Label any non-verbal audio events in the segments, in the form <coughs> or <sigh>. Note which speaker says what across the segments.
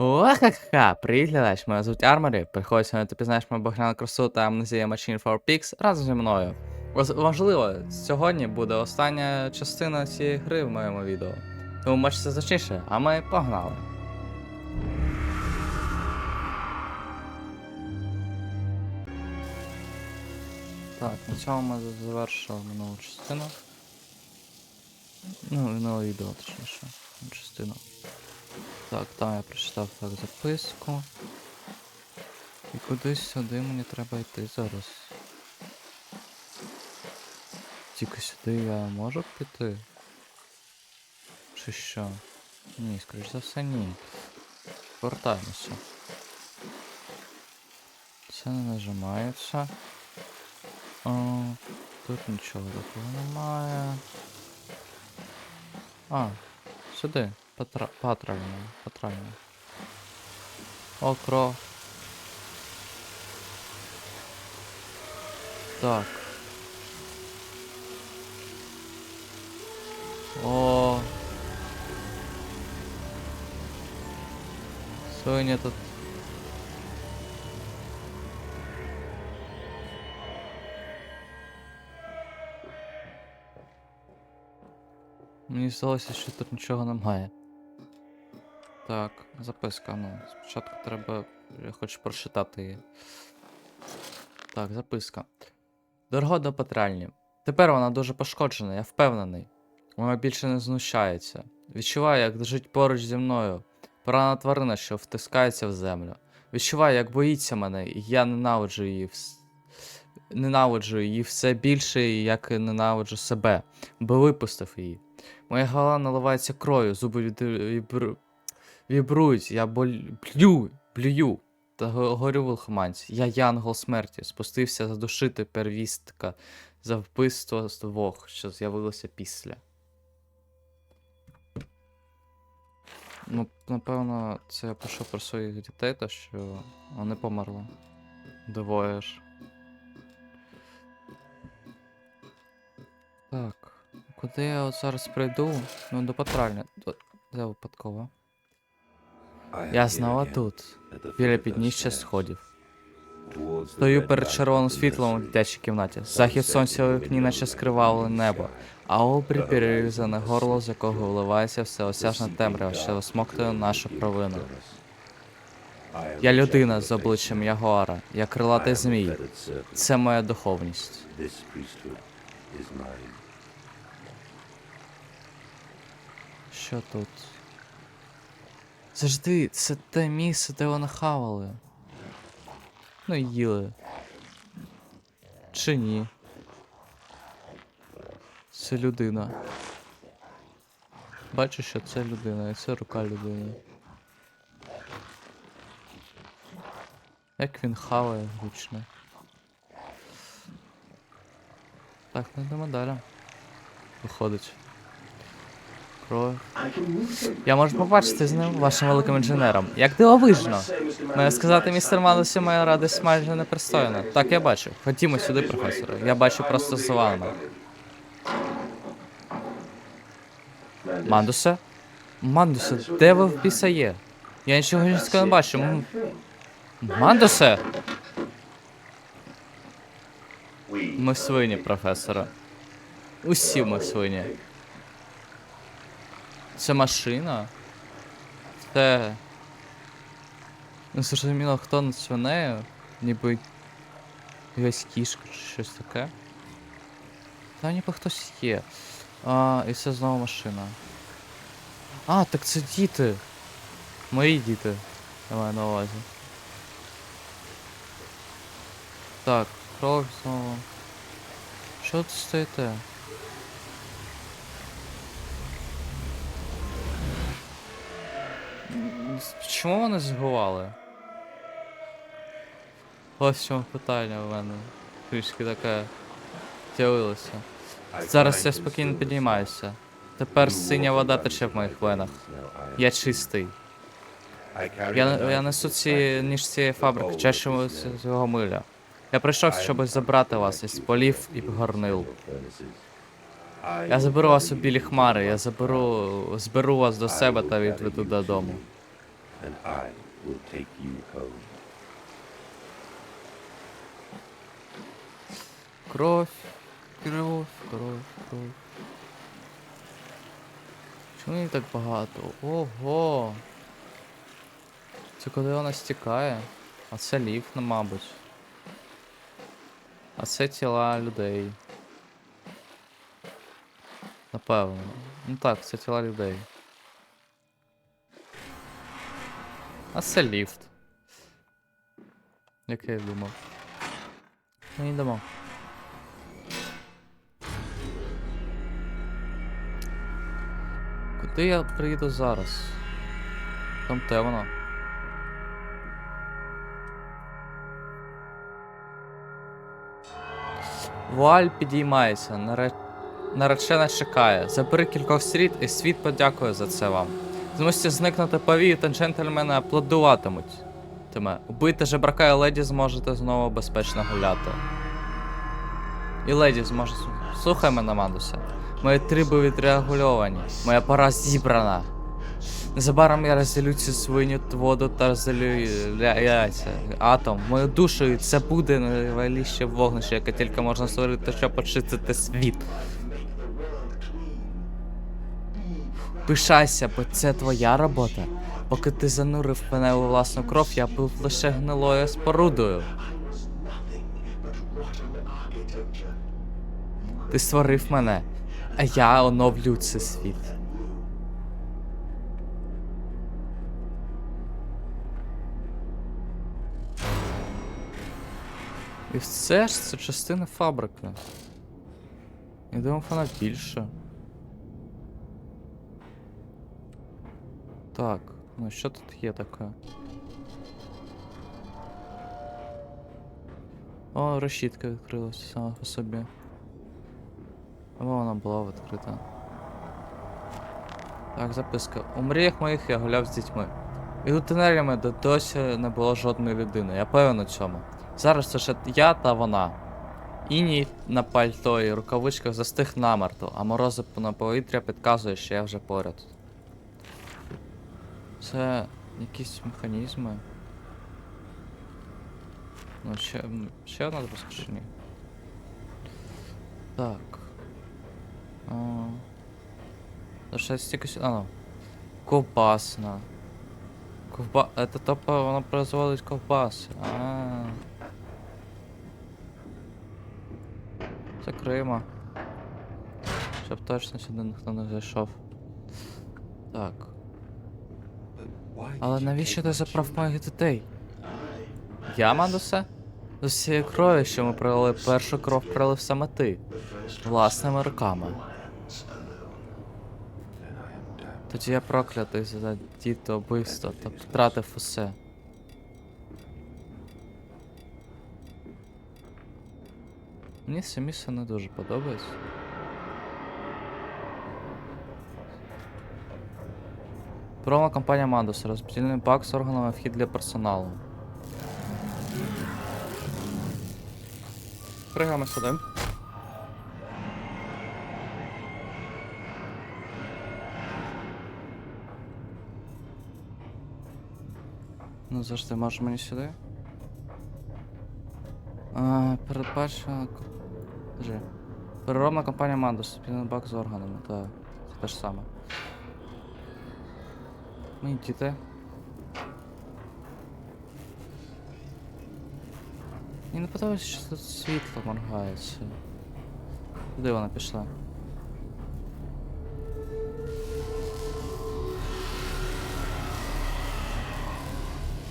Speaker 1: О-ха-ха! Привіт, глядач, мене звуть Арморі. Приходь сьогодні, ти пізнаєш мою багряну красу та амнезія Machine for Pigs разом зі мною. Важливо, сьогодні буде остання частина цієї гри в моєму відео. Тому бачите зачніше, а ми погнали. Так, на цьому ми завершили минулу частину. Ну, минуле відео, точніше. Частину. Так, там я прочитав так записку. І кудись сюди мені треба йти зараз. Тільки сюди я можу піти? Чи що? Ні, скоріш за все, ні. Повертаємося. Це не нажимається. О, тут нічого такого немає. А, сюди. Патра... Патрально. Патрально. О, кров. Так. О. Свиня тут. Мені здалося, що тут нічого немає. Так, записка, ну, спочатку треба я хочу прочитати її. Так, записка. Дорога до патральні. Тепер вона дуже пошкоджена, я впевнений. Вона більше не знущається. Відчуваю, як лежить поруч зі мною. Порана тварина, що втискається в землю. Відчуваю, як боїться мене, і я ненавиджу її. Вс... Ненавиджу її все більше, як і ненавиджу себе, бо випустив її. Моя голова наливається кров'ю, зуби від... вібру... вібрують, я боль... блю, блюю та горю в лихоманці. Я янгол смерті, спустився задушити первістка за вбивство з двох, що з'явилося після. Ну, напевно, це я пишу про своїх дітей, то що вони померли. Двоє ж. Так. Куди я от зараз прийду? Ну, до патральні. До- Де випадково? Я знову тут, біля підніжжя сходів. Стою перед червоним світлом у дитячій кімнаті. Захід сонця у вікні, наче скривавлене небо, а обрій перерізане горло, з якого вливається всеосяжна темрява, що осмоктує нашу провину. Я людина з обличчям Ягуара, я крилатий змій. Це моя духовність. Що тут? Завжди, це те місце, де вони хавали. Ну, їли. Чи ні? Це людина. Бачу, що це людина, і це рука людини. Як він хаває гучно. Так, ну йдемо далі. Виходить. Кров. Я можу побачити з ним, вашим великим інженером. Як дивовижно! Маю сказати, містер Мандусі, моя радість майже непристойна. Так, я бачу. Ходімо сюди, професоре. Я бачу просто з вами. Мандусе? Мандусе, де ви в біса є? Я нічого не бачу. Мандусе! Ми свині, професоре. Усі ми свині. Це машина? Це. Не зрозуміло, хто над свинею, ніби якась кішка чи щось таке. Та ніби хтось є. А, і це знову машина. А, так це діти. Мої діти. Я маю на увазі. Так, кров знову. Що тут стоїте? Чому вони згували? Ось в чому питання в мене. Трішки таке з'явилося. Зараз я спокійно підіймаюся. Тепер синя вода тече в моїх венах. Я чистий. Я, я несу ці ніж цієї фабрики, чашу цього миля. Я прийшов, щоб забрати вас із полів і горнил. Я заберу вас у білі хмари, я заберу, зберу вас до себе та відведу додому.
Speaker 2: I will take you home.
Speaker 1: Кровь, кров, кров, кров. Чому їх так багато? Ого! Це коли вона стікає? А це ліфт, ну, мабуть. А це тіла людей. Напевно. Ну так, це тіла людей. А це ліфт. Як я і думав. Ми йдемо. Куди я приїду зараз? Там темно. Вуаль підіймається, наречена чекає. Забери кількох срід, і світ подякує за це вам. Змусьте зникнути повію, та джентльмени аплодуватимуть. Тиме, убити жебрака і леді зможете знову безпечно гуляти. І леді зможе. Слухай мене, Мандусе. Мої триби відрегульовані. Моя пора зібрана. Незабаром я розділю цю свиню воду та розділю яйця. Атом, мою душу, і це буде найвайліще вогнище, яке тільки можна створити, щоб очистити світ. Пишайся, бо це твоя робота. Поки ти занурив мене у власну кров, я був лише гнилою спорудою. Ти створив мене, а я оновлю цей світ. І все ж це частина фабрики. Я думав, вона більше. Так, ну що тут є таке? О, решітка відкрилася сама по собі. О, вона була відкрита. Так, записка. У мріях моїх я гуляв з дітьми. Іду тунелями, де досі не було жодної людини. Я певен у цьому. Зараз це ще я та вона. Іній на пальто і рукавичках застиг намертво, а морози на повітря підказує, що я вже поряд. Це якісь механізми. Ну, ще, ще одна ні? Так. А, стільки сю- А, ну. Ковбасна. Ковба... Это топа, воно производить ковбаси. А. Закриємо. Щоб точно сюди ніхто не зайшов. Так. Але навіщо ти заправ моїх дітей? Я, Мандусе? З усієї крові, що ми пролили першу кров пролив саме ти. Власними руками. Тоді я проклятий за діто вбивство та втратив усе. Мені це місце не дуже подобається. Промо компанія Мандус. Розподільний бак з органами вхід для персоналу. Пригаємо сюди. Ну завжди може мені сюди. А, Подожди. Переробна компанія Мандус. Спільний бак з органами, так. Це те ж саме. Діти. Мені не подобається, що тут світло моргається. Куди вона пішла?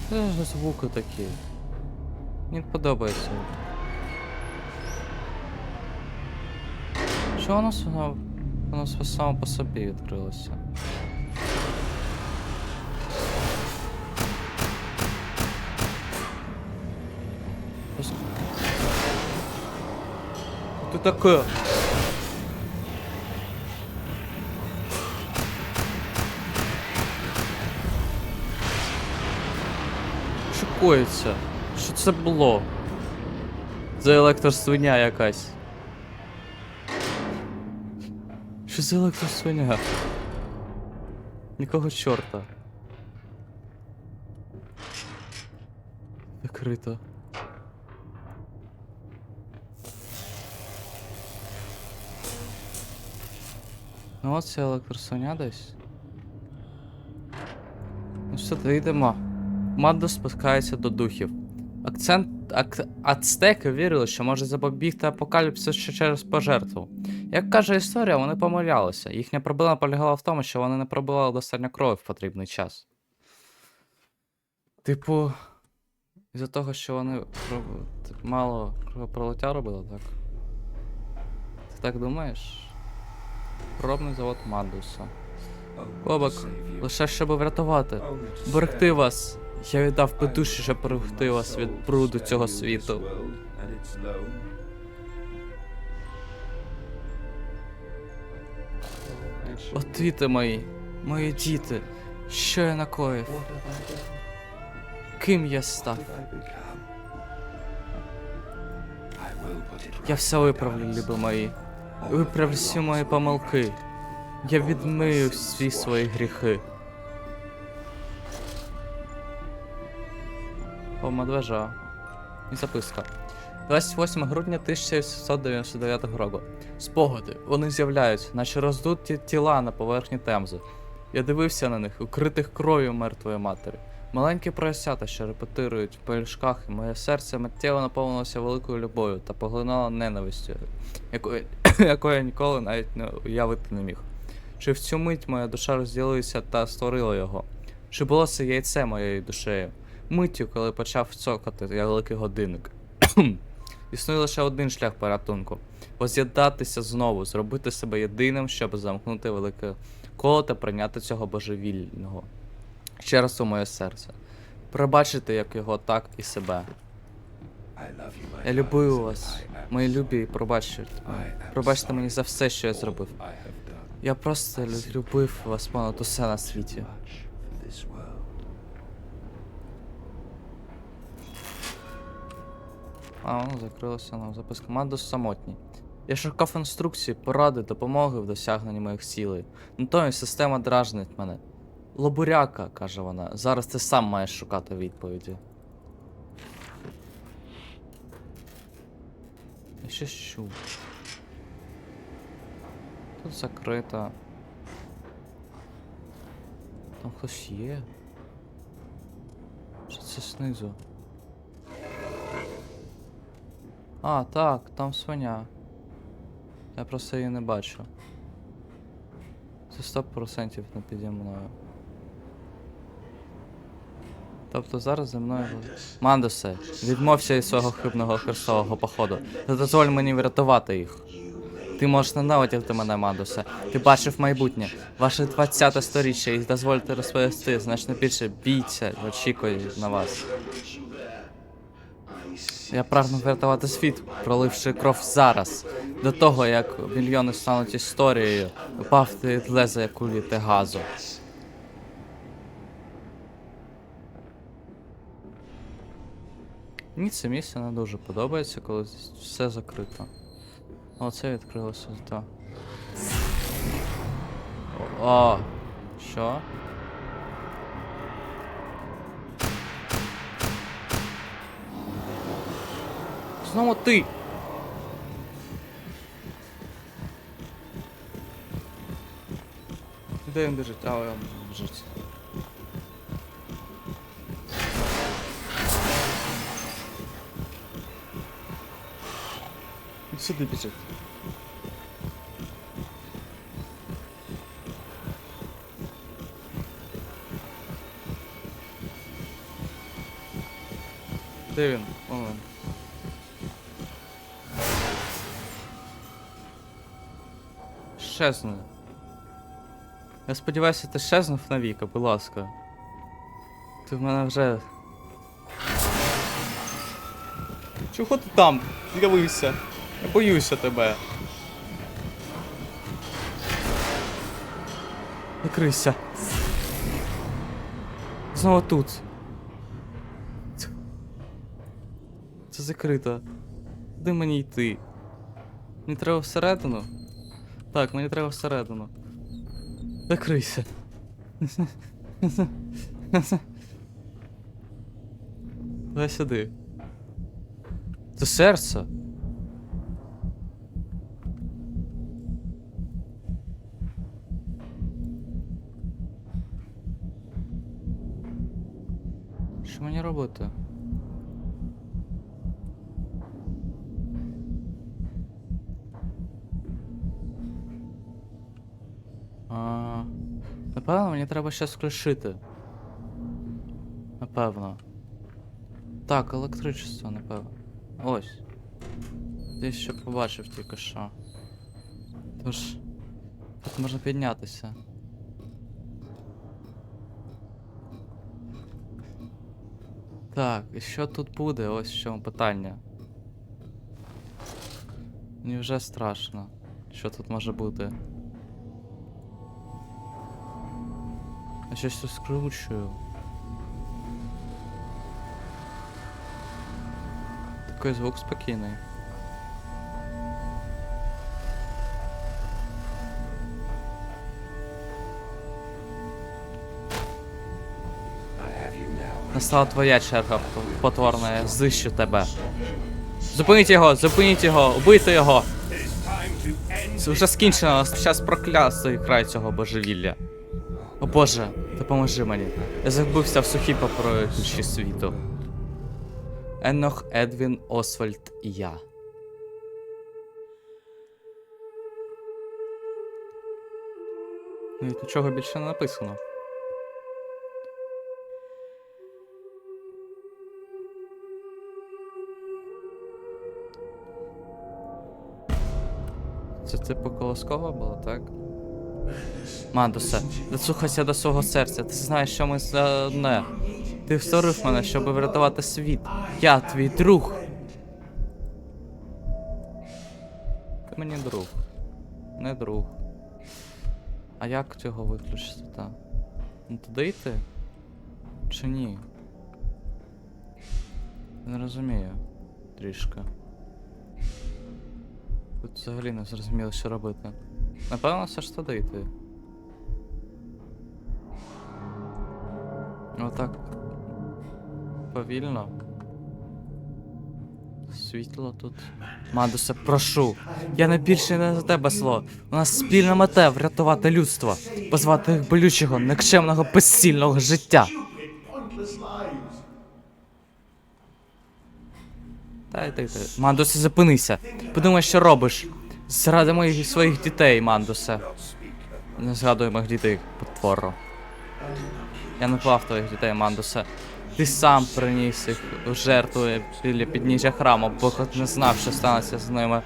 Speaker 1: Це ж звуки такі. Мені не подобається. Що воно с- воно, воно с- само по собі відкрилося? Такое? Що? Що це було? За електросвиня якась. Що за електросвиня? Нікого чорта. Закрито. Ну от це електросоня десь. Ну що, то йдемо. Мадо спускається до духів. Акцент ак, ацтеки вірили, що може запобігти апокаліпсису ще через пожертву. Як каже історія, вони помилялися. Їхня проблема полягала в тому, що вони не пробивали достатньо крові в потрібний час. Типу, із-за того, що вони мало кровопролиття робили, так? Ти так думаєш? Пробний завод Мандуса. Кобак, лише щоб врятувати. Берегти вас. Я віддав би душі, щоб берегти вас від бруду цього світу. От діти мої, мої діти, що я накоїв? Ким я став? Я все виправлю, люби мої. Виправлю всі мої помилки. Я відмию всі свої гріхи. О, медвежа. І записка. 28 грудня 1799 року. Спогади. Вони з'являються, наче роздуті тіла на поверхні Темзи. Я дивився на них, укритих кров'ю мертвої матері. Маленькі поросята, що репетирують в пелюшках, і моє серце миттєво наповнилося великою любов'ю та поглинало ненавистю, якої, <coughs> якої я ніколи навіть не уявити не міг. Чи в цю мить моя душа розділилася та створила його? Чи було це яйце моєю душею? Миттю, коли почав цокати я великий годинник. <coughs> Існує лише один шлях порятунку воз'єднатися знову, зробити себе єдиним, щоб замкнути велике коло та прийняти цього божевільного. Ще раз у моє серце. Пробачити як його, так і себе. Я люблю вас, мої любі, і пробачте. Пробачте мені за все, що я зробив. Я просто любив вас понад усе на світі. А, воно закрилося нам записка. Мандус самотній. Я шукав інструкції, поради, допомоги в досягненні моїх цілей. Натомість система дражнить мене. Лобуряка, каже вона, зараз ти сам маєш шукати відповіді. Я щось чув. Тут закрито. Там хтось є. Чи це знизу? А, так, там свиня. Я просто її не бачу. Це 100% не піді мною. Тобто зараз зі мною. Мандусе, відмовся від свого хибного хрестового походу. Та дозволь мені врятувати їх. Ти можеш ненавидіти мене, Мандусе. Ти бачив майбутнє. Ваше 20 сторіччя і дозвольте розповісти значно більше бійця очікує на вас. Я прагну врятувати світ, проливши кров зараз, до того, як мільйони стануть історією, упав від леза кулі та газу. Мені це місце не дуже подобається, коли все закрито. Оце відкрилося, так. О, о, що? Знову ти. Де він біжить? А, він біжить. Він Сюди біжить. Де він? Вон він. Щезне. Я сподіваюся, ти щезнув навіки, будь ласка. Ти в мене вже. Чого ти там? З'явився. Я боюся тебе. Закрийся. Знову тут. Це закрито. Куди мені йти? Мені треба всередину? Так, мені треба всередину. Закрийся. Дай сюди. Це серце. Що? А, напевно, мені треба щось включити. Напевно. Так, електричество, напевно. Ось. Десь що побачив тільки що. Тож. Тут можна піднятися. Так, і що тут буде? Ось в чому питання. Мені вже страшно. Що тут може бути? Я щось розкручую. Такий звук спокійний. Настала твоя черга, потворна, я знищу тебе. Зупиніть його, зупиніть його, убийте його! Це вже скінчено, час проклясти край цього божевілля. О боже, допоможи мені. Я загубився в сухій паперовій світу. Енох, Едвін, Освальд і я. Ну, і Нічого більше не написано. Це типу колоскова було, так? Мандусе, дослухайся до свого серця. Ти знаєш, що ми за одне. Ти створив мене, щоб врятувати світ. Я твій друг. Ти мені друг. Не друг. А як цього виключити, та? Ну туди йти? Чи ні? Не розумію. Трішки. Тут взагалі не зрозуміло, що робити. Напевно, все ж туди йти. Отак. Повільно. Світло тут. Мандусе, прошу. Я не більше не за тебе слово. У нас спільна мета врятувати людство, позвати їх болючого, никчемного, безцільного життя. Та йди ти. Мандусе, зупинися. Подумай, що робиш. Заради моїх своїх дітей, Мандусе. Не згадуй моїх дітей, потворо. Я не клав твоїх дітей, Мандусе. Ти сам приніс їх у жертву біля підніжжя храму, бо не знав, що станеться з ними.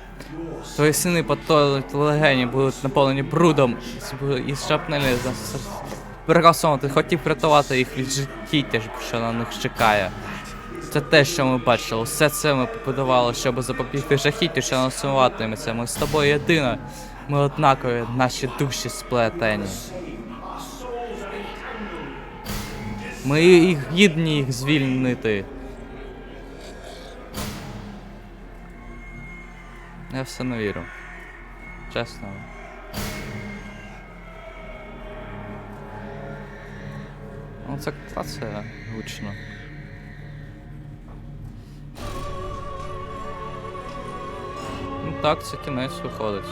Speaker 1: Твої сини потолють легені, будуть наповнені брудом і шапнелі за Перекасом, ти хотів врятувати їх від життя, що на них чекає. Це те, що ми бачили. Все це ми побудували, щоб запобігти жахіттю, що насуватиметься. Ми з тобою єдина. Ми однакові, наші душі сплетені. Ми їх гідні їх звільнити. Я все не вірю. Чесно. Ну це це гучно. Так, це кінець виходить.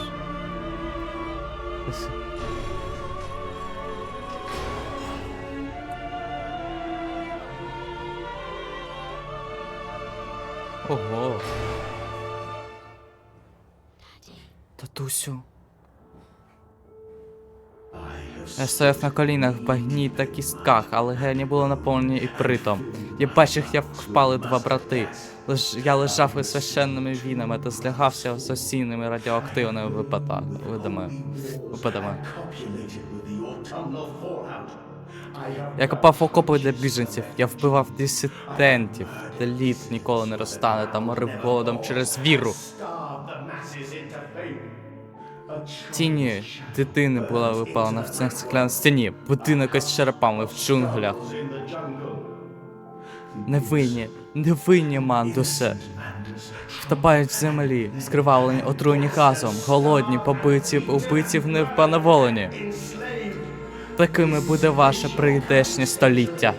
Speaker 1: Ого. Татусю. Я на колінах в багні та кістках, але гені були наповнені і притом. Я бачив, як впали два брати. Леж... Я лежав із священними вінами та злягався з осінними радіоактивними випада... випадами. Я копав окопи для біженців, я вбивав дисидентів, де лід ніколи не розтане та морив голодом через віру. Тіні дитини була випалена в цих цегляній стіні, будинок із черепами в джунглях. Невинні, невинні мандусе. Втопають в землі, скривавлені отруєні газом, голодні, побиті, убиті в непаневолені. Такими буде ваше прийдешнє століття.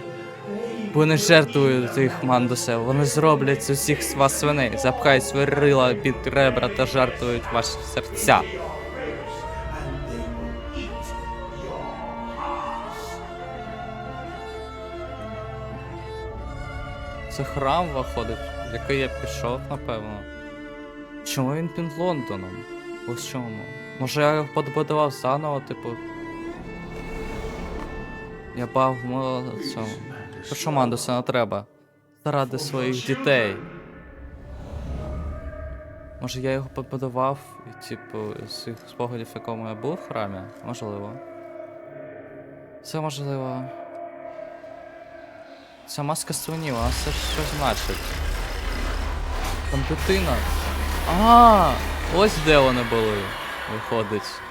Speaker 1: Вони жертвують їх мандусев, вони зроблять з усіх з вас свиней, запхають свої рила під ребра та жартують ваші серця. Це храм виходить, в який я пішов, напевно. Чому він під Лондоном? Ось чому. Може я його подбудував заново, типу. Я бав мо- цьому. Що Мандуса не треба? Заради своїх дітей. Може я його побудував, і, типу, з цих спогадів, в якому я був в храмі? Можливо. Це можливо. Ця маска свині, вона все щось значить. Там дитина. А, ось де вони були. Виходить.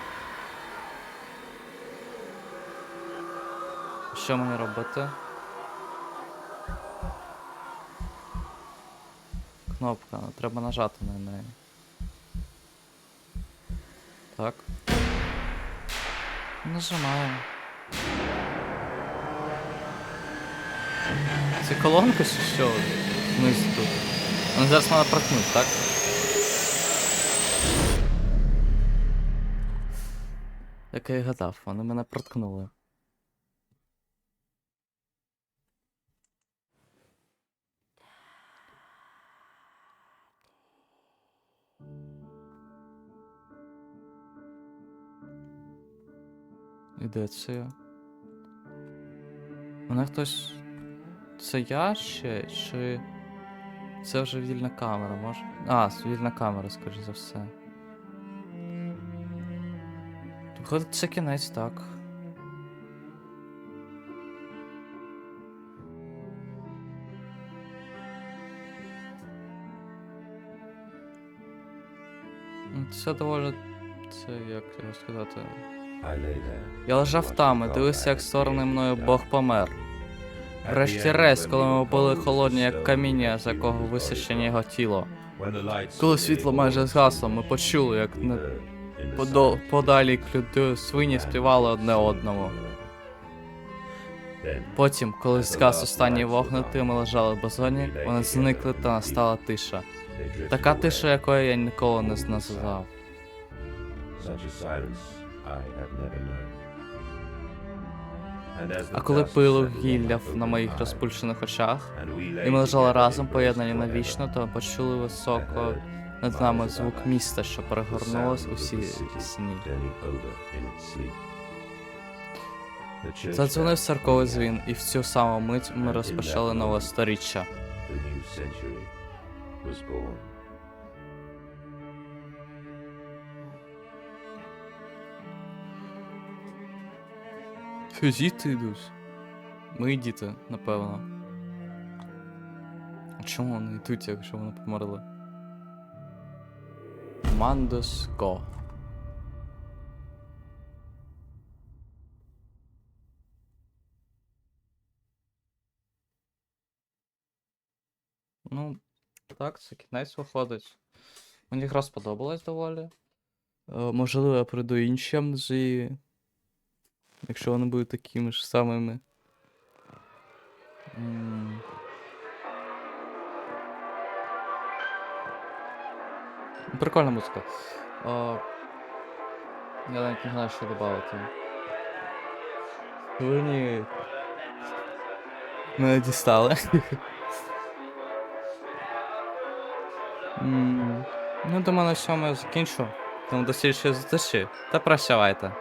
Speaker 1: Що мені робити? Кнопка, ну, треба нажати на неї. Так. Нажимаємо. Це колонка чи що? Знизу тут. Ну зараз треба проткнути, так? Як я і гадав, вони мене проткнули. І де це? Мене хтось. Це я ще? Чи. Це вже вільна камера, може? А, вільна камера, скоріш за все. Виходить, це кінець, так. Це доволі. Це як його сказати. Я лежав там і дивився, як створений мною Бог помер. Врешті-решт, коли ми були холодні, як каміння, з якого висічені його тіло. Коли світло майже згасло, ми почули, як на подалі люди свині співали одне одному. Потім, коли згас останній вогнети, ми лежали в базоні, вони зникли та настала тиша. Така тиша, якої я ніколи не назвав. А коли пило гілля на моїх розпульчених очах, і ми лежали разом, поєднані навічно, то почули високо над нами звук міста, що перегорнулось у всі сні. Задзвонив церковий дзвін, і в цю саму мить ми розпочали нове сторіччя. Діти йдуть? Мої діти, напевно. А чому вони йдуть, якщо вони померли? Мандос Го. Ну, так, це кінець виходить. Мені гра сподобалась доволі. Е, можливо, я пройду інші амнезії. Якщо вони будуть такими ж самими. М. Ну, Прикольна музика. О, я навіть не знаю, що додати. Вони мене дістали. Ну, думаю, на цьому я закінчу. Тому до слідчої зустрічі. Та прощавайте.